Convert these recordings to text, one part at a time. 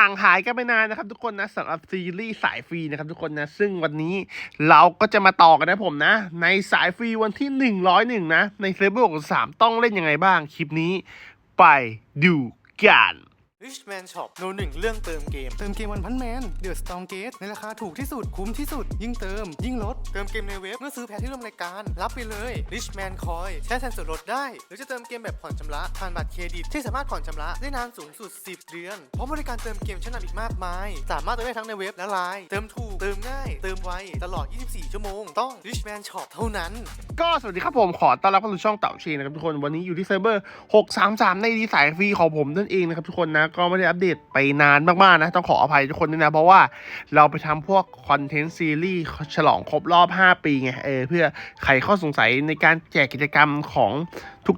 ห่างหายกันไปนานนะครับทุกคนนะสำหรับซีรีส์สายฟรีนะครับทุกคนนะซึ่งวันนี้เราก็จะมาต่อกันนะผมนะ ในสายฟรีวันที่ 101 นะ ในเซเบอร์ของสามต้องเล่นยังไงบ้างคลิปนี้ ไปดูกัน Richman Shop โนหนึ่งเรื่องเติมเกม เติมเกมวันพันแมนเดือดสตองเกตในราคาถูกที่สุดคุ้มที่สุด ยิ่งเติม ยิ่งลด เติมเกมในเว็บเมื่อซื้อแพ็คที่ร่วมรายการ รับไปเลย Richman Coin ใช้แทนส่วนลดได้ หรือจะเติมเกมแบบผ่อนชำระผ่านบัตรเครดิต ที่สามารถผ่อนชำระได้นานสูงสุด 10 เดือนพร้อมบริการเติมเกมชั้นนำอีกมากมาย สามารถเติมได้ทั้งในเว็บและไลน์เติมถูกเติมง่าย เติมไวตลอด 24 ชั่วโมง ต้อง Richman Shop เท่านั้น ก็สวัสดีครับผมขอต้อนรับเข้าสู่ช่องเต่าชีนะครับทุกคนวันนี้อยู่ที่เซิร์ฟเวอร์ 633 ในดีสายฟรีของผมนั่นเองนะครับทุกคนนะก็ไม่ได้อัปเดตไปนานมากๆนะ ต้องขออภัยทุกคนด้วยนะ เพราะว่าเราไปทำพวกคอนเทนต์ซีรีส์ฉลองครบรอบ 5 ปีไงเออเพื่อไขข้อสงสัยในการแจกกิจกรรมของ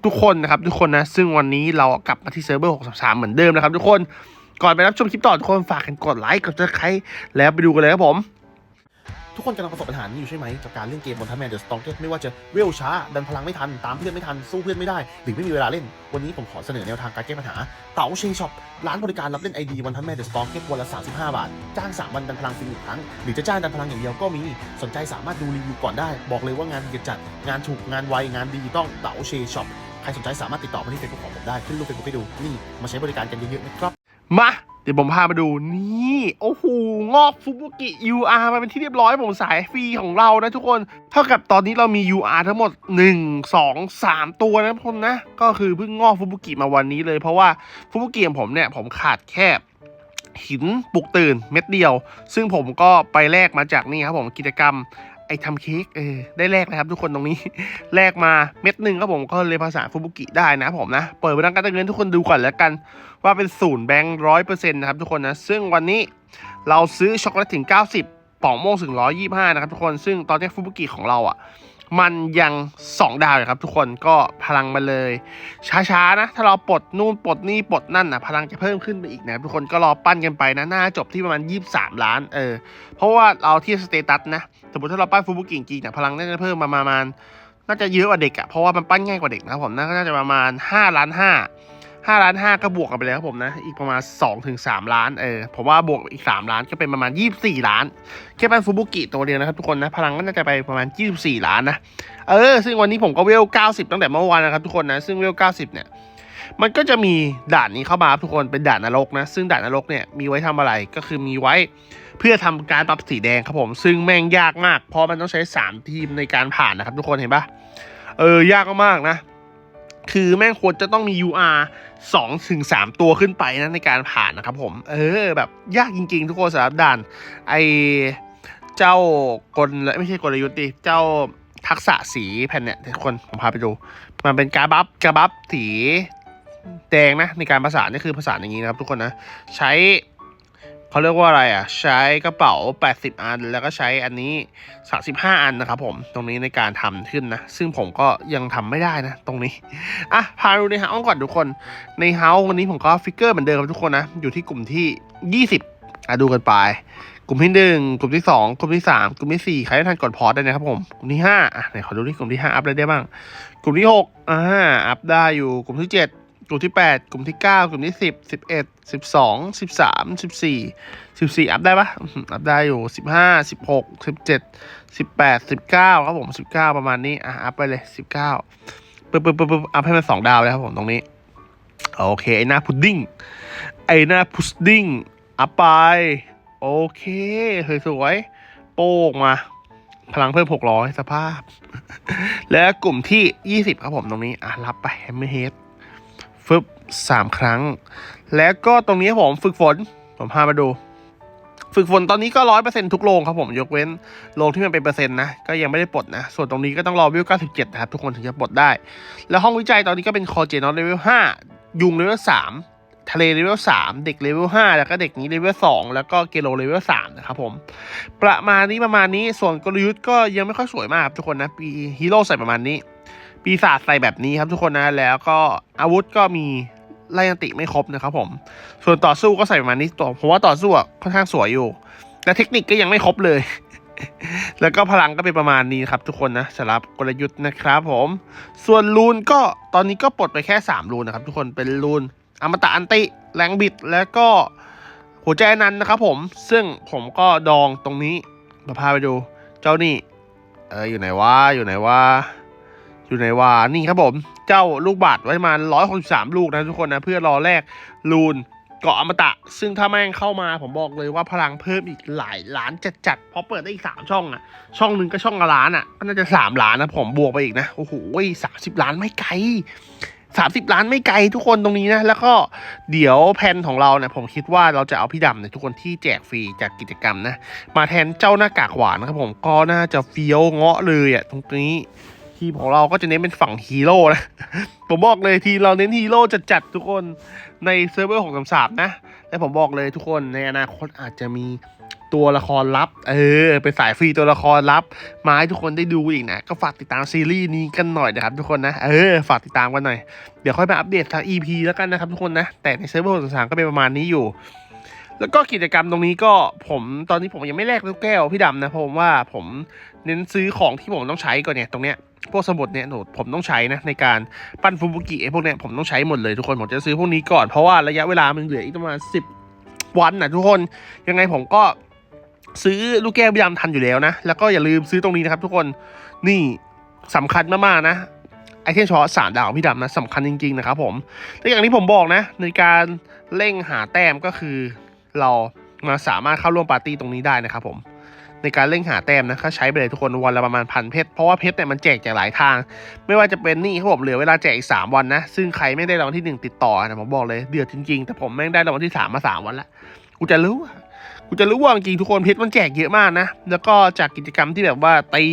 ทุกๆ คนนะครับ ทุกคนนะ ซึ่งวันนี้เรากลับมาที่เซิร์ฟเวอร์633เหมือนเดิมนะครับ ทุกคนก่อนไปรับชมคลิปต่อทุกคนฝากกันกดไลค์กดซับสไครต์แล้วไปดูกันเลยครับผม ทุกคนกำลังประสบปัญหานี้อยู่ใช่ไหมกับการเล่นเกมบนทัพแมนเดอะสตองเกตไม่ว่าจะเวลช้า ดันพลังไม่ทัน ตามเพื่อนไม่ทัน สู้เพื่อนไม่ได้ หรือไม่มีเวลาเล่น วันนี้ผมขอเสนอแนวทางการแก้ปัญหา เต๋าเชงช็อป ร้านบริการรับเล่นไอดีวันทัพแมนเดอะสตองเกตวันละ 35 บาท จ้าง 3 วันดันพลังฟรีหนึ่งครั้ง หรือจะจ้างดันพลังอย่างเดียวก็มี สนใจสามารถดูรีวิวก่อนได้ บอกเลยว่างานดีจัด งานถูก งานไว งานดีต้องเต๋าเชงช็อป ใครสนใจสามารถติดต่อมาที่เฟซบุ๊กของผมได้ ขึ้นรูปเฟซบุ๊กให้ดู นี่ มาใช้บริการกันเยอะๆนะครับ มา เดี๋ยวผมพามาดูนี่ โอ้โห งอกฟุบุกิ UR มาเป็นที่เรียบร้อยผมสายฟรีของเรานะทุกคน เท่ากับตอนนี้เรามี UR ทั้งหมด 1 2 3 ตัวนะทุกคนนะ ก็คือเพิ่งงอกฟุบุกิมาวันนี้เลย เพราะว่าฟุบุกิของผมเนี่ย ผมขาดแค่หินปลุกตื่นเม็ดเดียว ซึ่งผมก็ไปแลกมาจากนี่ครับผมกิจกรรม ไอทำเค้กเออได้แลกนะครับ ทุกคนตรงนี้ แลกมาเม็ดหนึ่งครับผมก็เลยภาษาฟุบุกิได้นะผมนะ เปิดไปดังการเงินทุกคนดูก่อนแล้วกัน ว่าเป็นศูนย์แบงค์ร้อยเปอร์เซ็นต์นะครับทุกคนนะ ซึ่งวันนี้เราซื้อช็อกโกแลตถึง 90 ป่องโมงถึง 125 นะครับทุกคนซึ่งตอนนี้ฟุบุกิของเราอะ มันยัง 2 ดาวอยู่ครับทุกคนก็พลังมาเลย ช้าๆนะ ถ้าเราปลดนู่นปลดนี่ปลดนั่นอะพลังจะเพิ่มขึ้นไปอีกนะทุกคนก็รอปั้นกันไปนะน่าจบที่ประมาณ 23 ล้านเออเพราะว่าเราเทียบสเตตัสนะสมมติถ้าเราปั้นฟูบุกิจริงๆเนี่ยพลังน่าจะเพิ่มมาประมาณน่าจะเยอะกว่าเด็กอะเพราะว่ามันปั้นง่ายกว่าเด็กนะผมน่าจะประมาณ5ล้าน5 5ล้าน5ก็บวกกันไปแล้วครับผมนะ อีกประมาณ2ถึง3ล้านเออผมว่าบวกอีก3ล้านก็เป็นประมาณ24ล้านแค่เป็นฟูบุกิตัวเดียวนะครับทุกคนนะ พลังก็น่าจะไปประมาณ24ล้านนะเออ ซึ่งวันนี้ผมก็เวล90ตั้งแต่เมื่อวานนะครับทุกคนนะ ซึ่งเวล90เนี่ยมันก็จะมีด่านนี้เข้ามาครับทุกคนเป็นด่านนรกนะ ซึ่งด่านนรกเนี่ยมีไว้ทำอะไรก็คือมีไว้เพื่อทำการปรับสีแดงครับผม ซึ่งแม่งยากมากเพราะมันต้องใช้ 3 ทีมในการผ่านนะครับทุกคนเห็นปะเออยากมากนะ คือแม่งควรจะต้องมี UR สองถึงสามตัวขึ้นไปนะในการผ่านนะครับผม เออแบบยากจริงๆ ทุกคนสำหรับด่าน ไอเจ้ากลไม่ใช่กลยุทธ์ดิเจ้าทักษะสีแผ่นเนี่ยทุกคนผมพาไปดู มันเป็นการบัฟการบัฟสีแดงนะในการประสานนี่คือประสานอย่างนี้นะครับทุกคนนะ ใช้ เขาเรียกว่าอะไรอะ ใช้กระเป๋า 80 อัน แล้วก็ใช้อันนี้ 35 อันนะครับผมตรงนี้ในการทำขึ้นนะ ซึ่งผมก็ยังทำไม่ได้นะ ตรงนี้อะพาดูในเฮาส์ก่อนทุกคน ในเฮาส์วันนี้ผมก็ฟิกเกอร์เหมือนเดิมครับทุกคนนะ อยู่ที่กลุ่มที่ 20อะดูกันไปกลุ่มที่หนึ่งกลุ่มที่สองกลุ่มที่สามกลุ่มที่สี่ใครได้ทันกดพอสได้นะครับผมกลุ่มที่ห้าอะไหนขอดูที่กลุ่มที่ห้าอัพได้ได้บ้าง กลุ่มที่หกอ่าอัพได้อยู่กลุ่มที่เจ็ด กลุ่มที่แปดกลุ่มที่เก้ากลุ่มที่สิบสิบเอ็ดสิบสองสิบสามสิบสี่สิบสี่อัพได้ปะอัพได้อยู่สิบห้าสิบหกสิบเจ็ดสิบแปดสิบเก้าครับผมสิบเก้าประมาณนี้ อะ อัพไปเลยสิบเก้าปึ๊บปึ๊บปึ๊บปึ๊บอัพให้มันสองดาวเลยครับผมตรงนี้ โอเค ไอหน้าพุดดิ้ง ไอหน้าพุดดิ้ง อัพไป โอเคสวยๆโป้งมาพลังเพิ่ม 600 สภาพ และกลุ่มที่ 20 ครับผมตรงนี้ อะ รับไปแฮมเมอร์เฮด ฟึบสามครั้ง แล้วก็ตรงนี้ผมฝึกฝน ผมพามาดู ฝึกฝนตอนนี้ก็ร้อยเปอร์เซ็นทุกโรงครับผมยกเว้นโรงที่มันเป็นเปอร์เซ็นต์นะ ก็ยังไม่ได้ปลดนะ ส่วนตรงนี้ก็ต้องรอวิว 97 นะครับ ทุกคนถึงจะปลดได้ แล้วห้องวิจัยตอนนี้ก็เป็นคอเจนอตเลเวล 5 ยุงเลเวล 3 ทะเลเลเวล 3 เด็กเลเวล 5 แล้วก็เด็กนี้เลเวล 2 แล้วก็เกโลเลเวล 3 นะครับผม ประมาณนี้ประมาณนี้ ส่วนกลยุทธ์ก็ยังไม่ค่อยสวยมากครับทุกคนนะปีฮีโร่ใส่ประมาณนี้ปีศาจใส่แบบนี้ครับทุกคนนะ แล้วก็อาวุธก็มี ไล่ยันติไม่ครบนะครับผม ส่วนต่อสู้ก็ใส่ประมาณนี้ตัวผมว่าต่อสู้อะค่อนข้างสวยอยู่ และเทคนิคก็ยังไม่ครบเลย แล้วก็พลังก็เป็นประมาณนี้ครับทุกคนนะสำหรับกลยุทธ์นะครับผม ส่วนรูนก็ตอนนี้ก็ปลดไปแค่ 3 รูนนะครับทุกคนเป็นรูนอมตะอันติแรงบิดแล้วก็หัวใจนันนะครับผม ซึ่งผมก็ดองตรงนี้มาพาไปดู เจ้านี่ เอออยู่ไหนวะอยู่ไหนวะ อยู่ไหนวะนี่ครับผม เจ้าลูกบาศก์ไว้มา163ลูกนะทุกคนนะเพื่อรอแลกลูนเกาะอมตะ ซึ่งถ้าแม่งเข้ามาผมบอกเลยว่าพลังเพิ่มอีกหลายล้านจัดๆเพราะเปิดได้อีก3ช่องอะช่องหนึ่งก็ช่องละล้านอะก็น่าจะ3ล้านนะผมบวกไปอีกนะโอ้โหสามสิบล้านไม่ไกลสามสิบล้านไม่ไกลทุกคนตรงนี้นะ แล้วก็เดี๋ยวแผนของเราเนี่ยผมคิดว่าเราจะเอาพี่ดำเนี่ยทุกคนที่แจกฟรีจากกิจกรรมนะ มาแทนเจ้าหน้ากากหวานนะครับผมก็น่าจะเฟี้ยวเงาะเลยอะตรงนี้ ทีมของเราก็จะเน้นเป็นฝั่งฮีโร่นะ ผมบอกเลยทีเราเน้นฮีโร่จัดๆทุกคนในเซิร์ฟเวอร์ของสามสามนะ และผมบอกเลยทุกคนในอนาคตอาจจะมีตัวละครลับ เออ เป็นสายฟรีตัวละครลับ มาให้ทุกคนได้ดูอีกนะ ก็ฝากติดตามซีรีส์นี้กันหน่อยนะครับทุกคนนะ เออ ฝากติดตามกันหน่อย เดี๋ยวค่อยมาอัปเดตทาง EP แล้วกันนะครับทุกคนนะ แต่ในเซิร์ฟเวอร์ของสามก็เป็นประมาณนี้อยู่ แล้วก็กิจกรรมตรงนี้ก็ผมตอนนี้ผมยังไม่แลกลูกแก้วพี่ดำนะเพราะว่าผมเน้นซื้อของที่ผมต้องใช้ก่อนเนี่ยตรงเนี้ยพวกสมุดเนี่ยหนผมต้องใช้นะในการปั้นฟูบุกิไอพวกเนี้ยผมต้องใช้หมดเลยทุกคนผมจะซื้อพวกนี้ก่อนเพราะว่าระยะเวลามันเหลืออีกประมาณสิบวันนะทุกคนยังไงผมก็ซื้อลูกแก้วพี่ดำทันอยู่แล้วนะ แล้วก็อย่าลืมซื้อตรงนี้นะครับ ทุกคนนี่สำคัญมากๆนะไอเทมช็อตสามดาวพี่ดำนะสำคัญจริงๆนะครับผมและอย่างที่ผมบอกนะ ในการเร่งหาแต้มก็คือ เรามาสามารถเข้าร่วมปาร์ตี้ตรงนี้ได้นะครับผมในการเร่งหาแต้มนะก็ใช้ไปเลยทุกคนวันละประมาณพันเพชรเพราะว่าเพชรเนี่ยมันแจกจากหลายทาง ไม่ว่าจะเป็นนี่ครับผมเหลือเวลาแจกอีก3วันนะ ซึ่งใครไม่ได้รางวัลที่1ติดต่อนะผมบอกเลยเดือดจริงๆ แต่ผมแม่งได้รางวัลที่3มมา3วันละกูจะรู้กูจะรู้ว่าจริงทุกคนเพชรมันแจกเยอะมากนะ แล้วก็จากกิจกรรมที่แบบว่าตี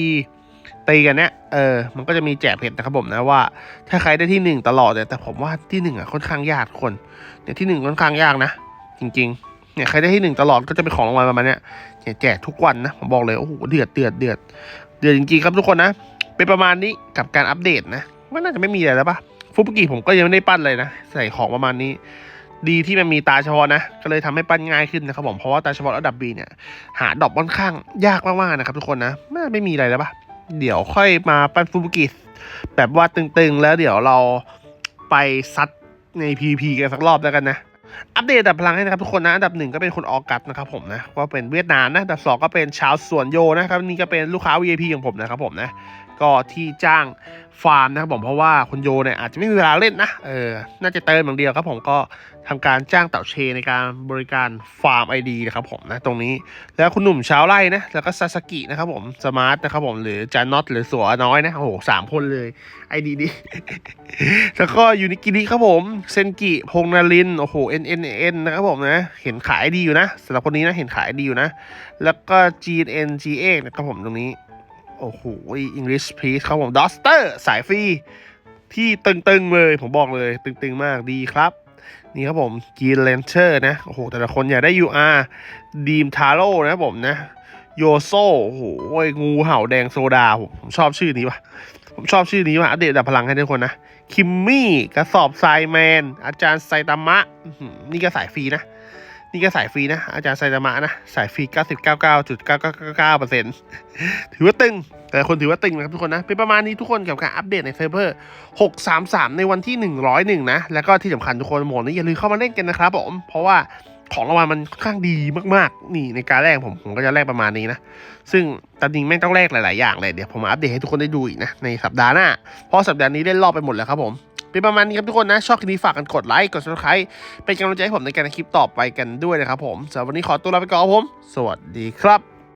ตีกันเนี่ยเออมันก็จะมีแจกเพชรนะครับผมนะว่า ถ้าใครได้ที่หนึ่งตลอดเนี่ยแต่ผมว่าที่หนึ่งอะค่อนข้างยากทุกคนเนี่ยที่หนึ่งค่อนข้างยากนะ จริง ๆ เนี่ยใครได้ที่หนึ่งตลอดก็จะเป็นของรางวัลประมาณเนี้ยเนี่ยแจกทุกวันนะผมบอกเลยโอ้โหเดือดเดือดเดือดเดือดจริงๆครับทุกคนนะเป็นประมาณนี้กับการอัปเดตนะมันน่าจะไม่มีอะไรแล้วปะฟุบุกิผมก็ยังไม่ได้ปั้นเลยนะใส่ของประมาณนี้ ดีที่มันมีตาเฉพาะนะก็เลยทำให้ปั้นง่ายขึ้นนะครับผมเพราะว่าตาเฉพาะระดับ B เนี่ยหาดอกค่อนข้างยากมากๆนะครับทุกคนนะไม่ไม่มีอะไรแล้วปะเดี๋ยวค่อยมาปั้นฟุบุกิแบบว่าตึงๆ แล้วเดี๋ยวเราไปซัดใน PVP กันสักรอบแล้วกันนะ อัปเดตอันดับพลังให้นะครับทุกคนนะอันดับหนึ่งก็เป็นคนออกัสนะครับผมนะก็เป็นเวียดนามนะอันดับสองก็เป็นชาวสวนโยนะครับนี่ก็เป็นลูกค้า VIP ของผมนะครับผมนะก็ที่จ้าง ฟาร์มนะครับผมเพราะว่าคุณโยเนี่ยอาจจะไม่มีเวลาเล่นนะเออน่าจะเติมอย่างเดียวครับผมก็ทำการจ้างเต่าเชในการบริการฟาร์มไอดีนะครับผมนะตรงนี้แล้วคุณหนุ่มชาวไร่นะแล้วก็ซาสกินะครับผมสมาร์ทนะครับผมหรือจานน็อตหรือสัวน้อยนะโอ้โหสามคนเลยไอดีดีแล้วก็ยูนิกิริครับผมเซนกิพงนาลินโอ้โห N N N นเอ็นเอ็นนะครับผมนะเห็นขายดีอยู่นะสำหรับคนนี้นะเห็นขายดีอยู่นะ แล้วก็จีเอ็นจีเอนะครับผมตรงนี้ โอ้โห English Please ครับผมดอสเตอร์สายฟรีที่ตึงๆเลย ผมบอกเลย ตึงๆมากดีครับ นี่ครับผมกีนเลนเชอร์นะ โอ้โห แต่ละคนอยากได้ UR ดีมทาโร่นะผมนะ โยโซโอ้โห งูเห่าแดงโซดา ผมผมชอบชื่อนี้ว่ะ ผมชอบชื่อนี้ว่ะ อัปเดตดับพลังให้ทุกคนนะ คิมมี่ กระสอบทรายแมน อาจารย์ไซตามะ นี่ก็สายฟรีนะ นี่ก็สายฟรีนะ อาจารย์ไซตามะนะ สายฟรี 99.9999%ถือว่าตึง แต่คนถือว่าตึงนะครับทุกคนนะ เป็นประมาณนี้ทุกคนกับการอัปเดตในเซิร์ฟเวอร์ 633 ในวันที่ 101 นะ แล้วก็ที่สำคัญทุกคนโหมดนี้อย่าลืมเข้ามาเล่นกันนะครับผม เพราะว่าของรางวัลมันค่อนข้างดีมากๆ นี่ในการแรกผมผมก็จะแลกประมาณนี้นะ ซึ่งตามจริงแม่งต้องแลกหลาย ๆ อย่างเลย เดี๋ยวผมมาอัปเดตให้ทุกคนได้ดูอีกนะในสัปดาห์หน้า เพราะสัปดาห์นี้เล่นรอบไปหมดแล้วครับผม เป็นประมาณนี้ครับทุกคนนะ ชอบคลิปนี้ฝากกันกดไลค์กด subscribe เป็นกำลังใจให้ผมในการทำคลิปต่อไปกันด้วยนะครับผมสำหรับวันนี้ขอตัวลาไปก่อนครับผม สวัสดีครับ